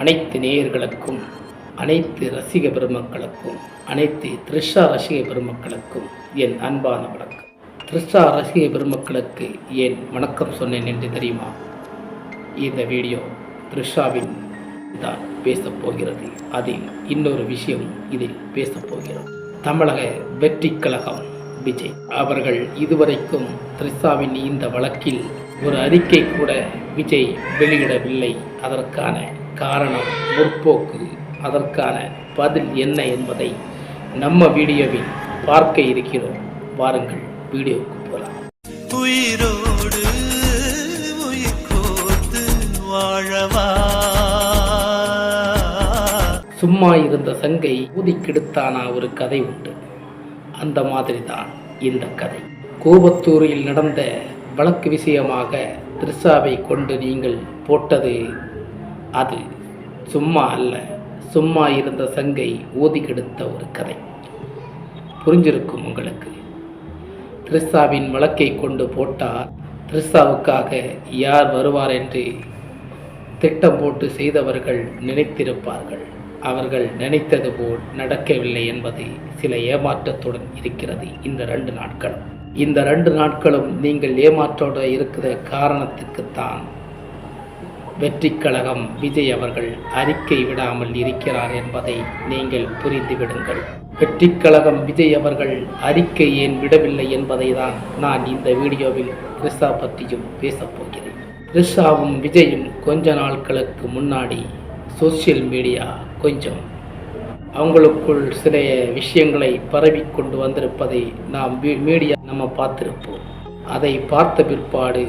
அனைத்து நேயர்களுக்கும் அனைத்து ரசிக பெருமக்களுக்கும் அனைத்து த்ரிஷா ரசிக பெருமக்களுக்கும் என் அன்பான வணக்கம். த்ரிஷா ரசிக பெருமக்களுக்கு ஏன் வணக்கம் சொன்னேன் என்று தெரியுமா? இந்த வீடியோ த்ரிஷாவின் தான் பேசப்போகிறது அதில் இன்னொரு விஷயம் இதில் பேசப்போகிறோம் தமிழக வெற்றி கழகம் விஜய் அவர்கள் இதுவரைக்கும் த்ரிஷாவின் இந்த வழக்கில் ஒரு அறிக்கை கூட விஜய் வெளியிடவில்லை. அதற்கான காரணம் முற்போக்கு. அதற்கான பதில் என்ன என்பதை நம்ம வீடியோவில் பார்க்க இருக்கிறோம். வாருங்கள் வீடியோவுக்கு போகலாம். உயிரோடு உயிர் வாழவா? சும்மா இருந்த சங்கை ஊதி கெடுத்தானா ஒரு கதை உண்டு. அந்த மாதிரி தான் இந்த கதை. கூவத்தூரில் நடந்த வழக்கு விஷயமாக த்ரிஷாவை கொண்டு நீங்கள் போட்டது அது சும்மா அல்ல சும்மா இருந்த சங்கை ஓதி கெடுத்த ஒரு கதை. புரிஞ்சிருக்கும் உங்களுக்கு? த்ரிஷாவின் வழக்கை கொண்டு போட்டால் த்ரிஷாவுக்காக யார் வருவார் என்று திட்டம் போட்டு செய்தவர்கள் நினைத்திருப்பார்கள். அவர்கள் நினைத்தது போல் நடக்கவில்லை என்பது சில ஏமாற்றத்துடன் இருக்கிறது இந்த ரெண்டு நாட்களும். இந்த ரெண்டு நாட்களும் நீங்கள் ஏமாற்றோடு இருக்கிற காரணத்துக்குத்தான் வெற்றிக்கழகம் விஜய் அவர்கள் அறிக்கை விடாமல் இருக்கிறார் என்பதை நீங்கள் புரிந்துவிடுங்கள் வெற்றிக்கழகம் விஜய் அவர்கள் அறிக்கை ஏன் விடவில்லை என்பதை தான் நான் இந்த வீடியோவில் ரிஷா பற்றியும் பேசப் போகிறேன். ரிஷாவும் விஜயும் கொஞ்ச நாட்களுக்கு முன்னாடி சோசியல் மீடியா கொஞ்சம் அவங்களுக்குள் சில விஷயங்களை பரவி கொண்டு வந்திருப்பதை நாம் மீடியா நம்ம பார்த்திருப்போம். அதை பார்த்த பிற்பாடு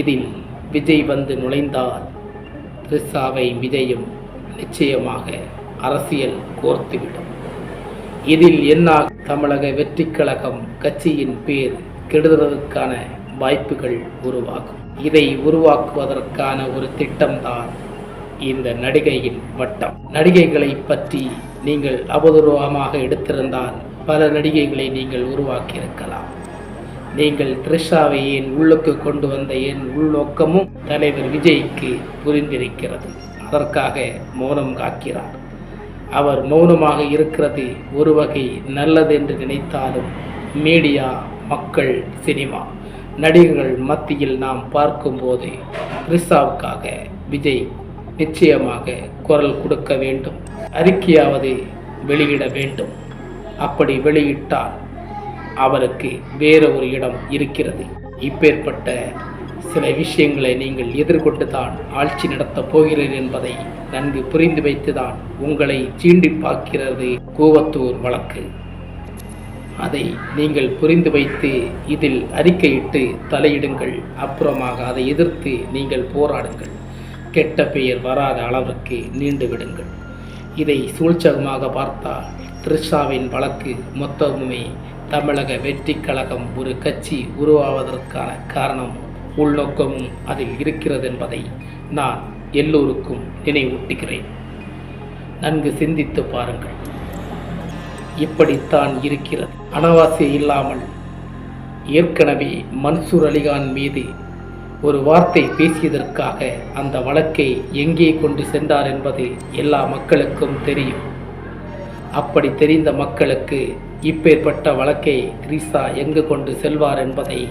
இதில் விஜய் வந்து நுழைந்தால் த்ரிஷாவை விஜயும் நிச்சயமாக அரசியல் கோர்த்துவிடும். இதில் என்ன தமிழக வெற்றி கழகம் கட்சியின் பேர் கெடுதலுக்கான வாய்ப்புகள் உருவாகும். இதை உருவாக்குவதற்கான ஒரு திட்டம்தான் இந்த நடிகையின் வட்டம். நடிகைகளை பற்றி நீங்கள் அவதூறமாக எடுத்திருந்தால் பல நடிகைகளை நீங்கள் உருவாக்கியிருக்கலாம். நீங்கள் த்ரிஷாவை என் உள்ளுக்கு கொண்டு வந்த என் உள்நோக்கமும் தலைவர் விஜய்க்கு புரிந்திருக்கிறது. அதற்காக மௌனம் காக்கிறார். அவர் மௌனமாக இருக்கிறது ஒரு வகை நல்லதென்று நினைத்தாலும் மீடியா மக்கள் சினிமா நடிகர்கள் மத்தியில் நாம் பார்க்கும்போது த்ரிஷாவுக்காக விஜய் நிச்சயமாக குரல் கொடுக்க வேண்டும். அறிக்கையாவது வெளியிட வேண்டும். அப்படி வெளியிட்டால் அவருக்கு வேற ஒரு இடம் இருக்கிறது. இப்பேற்பட்ட சில விஷயங்களை நீங்கள் எதிர்கொண்டு தான் ஆட்சி நடத்தப் போகிறீர் என்பதை நன்கு புரிந்து வைத்துதான் உங்களை சீண்டி பார்க்கிறது கூவத்தூர் வழக்கு. அதை நீங்கள் புரிந்து வைத்து இதில் அறிக்கையிட்டு தலையிடுங்கள். அப்புறமாக அதை எதிர்த்து நீங்கள் போராடுங்கள். கெட்ட பெயர் வராத அளவிற்கு நீண்டு விடுங்கள். இதை சூழ்ச்சகமாக பார்த்தால் த்ரிஷாவின் வழக்கு மொத்தமுமே தமிழக வெற்றி கழகம் ஒரு கட்சி உருவாவதற்கான காரணம் உள்நோக்கமும் அதில் இருக்கிறது என்பதை நான் எல்லோருக்கும் நினைவூட்டுகிறேன். நன்கு சிந்தித்து பாருங்கள். இப்படித்தான் இருக்கிறது. அனாவாசி இல்லாமல் ஏற்கனவே மன்சூர் அலிகான் மீது ஒரு வார்த்தை பேசியதற்காக அந்த வழக்கை எங்கே கொண்டு சென்றார் என்பது எல்லா மக்களுக்கும் தெரியும். அப்படி தெரிந்த மக்களுக்கு இப்பேற்பட்ட வழக்கை த்ரீசா எங்கு கொண்டு செல்வார் என்பதை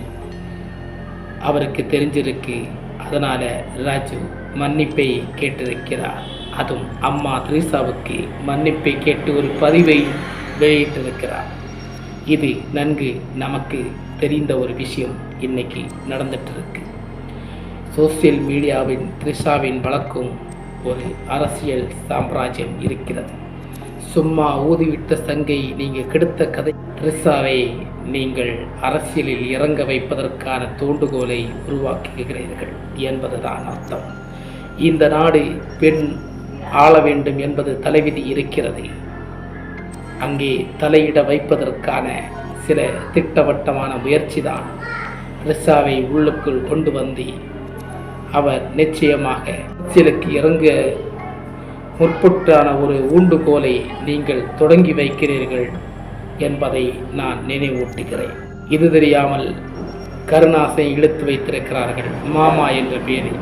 அவருக்கு தெரிஞ்சிருக்கு. அதனால் ராஜு மன்னிப்பை கேட்டிருக்கிறார். அதுவும் அம்மா திரிசாவுக்கு மன்னிப்பை கேட்டு ஒரு பதிவை வெளியிட்டிருக்கிறார். இது நன்கு நமக்கு தெரிந்த ஒரு விஷயம் இன்னைக்கு நடந்துட்டு இருக்கு சோசியல் மீடியாவின் த்ரிஷாவின் வழக்கும் ஒரு அரசியல் சாம்ராஜ்யம் இருக்கிறது. சும்மா ஊதிவிட்ட சங்கை நீங்கள் கெடுத்த கதை. த்ரிஷாவை நீங்கள் அரசியலில் இறங்க வைப்பதற்கான தூண்டுகோலை உருவாக்குகிறீர்கள் என்பதுதான் அர்த்தம். இந்த நாடு பெண் ஆள வேண்டும் என்பது தலைவிதி இருக்கிறது. அங்கே தலையிட வைப்பதற்கான சில திட்டவட்டமான முயற்சி தான் ரிசாவை உள்ளுக்குள் கொண்டு வந்து அவர் நிச்சயமாக அரசியலுக்கு இறங்க முற்பட்டான ஒரு ஊண்டுகோலை நீங்கள் தொடங்கி வைக்கிறீர்கள் என்பதை நான் நினைவூட்டுகிறேன். இது தெரியாமல் கருணாசை இழுத்து வைத்திருக்கிறார்கள். மாமா என்ற பெயரில்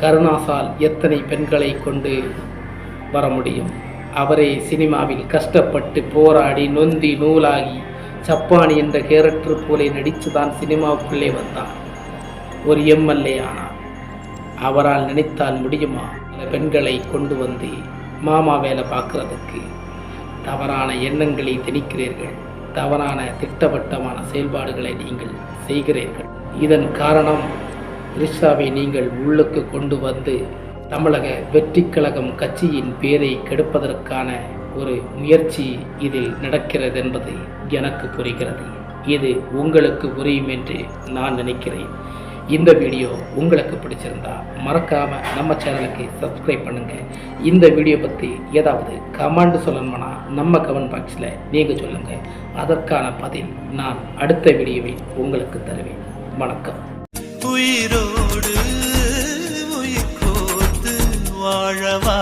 கருணாசால் எத்தனை பெண்களை கொண்டு வர முடியும்? அவரே சினிமாவில் கஷ்டப்பட்டு போராடி நொந்தி நூலாகி சப்பானி என்ற கேரக்டர் போலே நடித்து தான் சினிமாவுக்குள்ளே வந்தார் ஒரு எம்எல்ஏ ஆனார். அவரால் நினைத்தால் முடியுமா? பெண்களை கொண்டு வந்து மாமா வேலை பார்க்கறதுக்கு தவறான எண்ணங்களை திணிக்கிறீர்கள். தவறான திட்டவட்டமான செயல்பாடுகளை நீங்கள் செய்கிறீர்கள். இதன் காரணம் த்ரிஷாவை நீங்கள் உள்ளுக்கு கொண்டு வந்து தமிழக வெற்றி கழகம் கட்சியின் பேரை கெடுப்பதற்கான ஒரு முயற்சி இதில் நடக்கிறது என்பது எனக்கு புரிகிறது. இது உங்களுக்கு புரியும் என்று நான் நினைக்கிறேன். இந்த வீடியோ உங்களுக்கு பிடிச்சிருந்தா மறக்காமல் நம்ம சேனலுக்கு சப்ஸ்கிரைப் பண்ணுங்கள் இந்த வீடியோ பற்றி ஏதாவது கமெண்ட் சொல்லணும்னா நம்ம கமெண்ட் பாக்ஸில் நீங்கள் சொல்லுங்கள் அதற்கான பதில் நான் அடுத்த வீடியோவை உங்களுக்கு தருவேன். வணக்கம். உயிரோடு உயிர் வாழவா?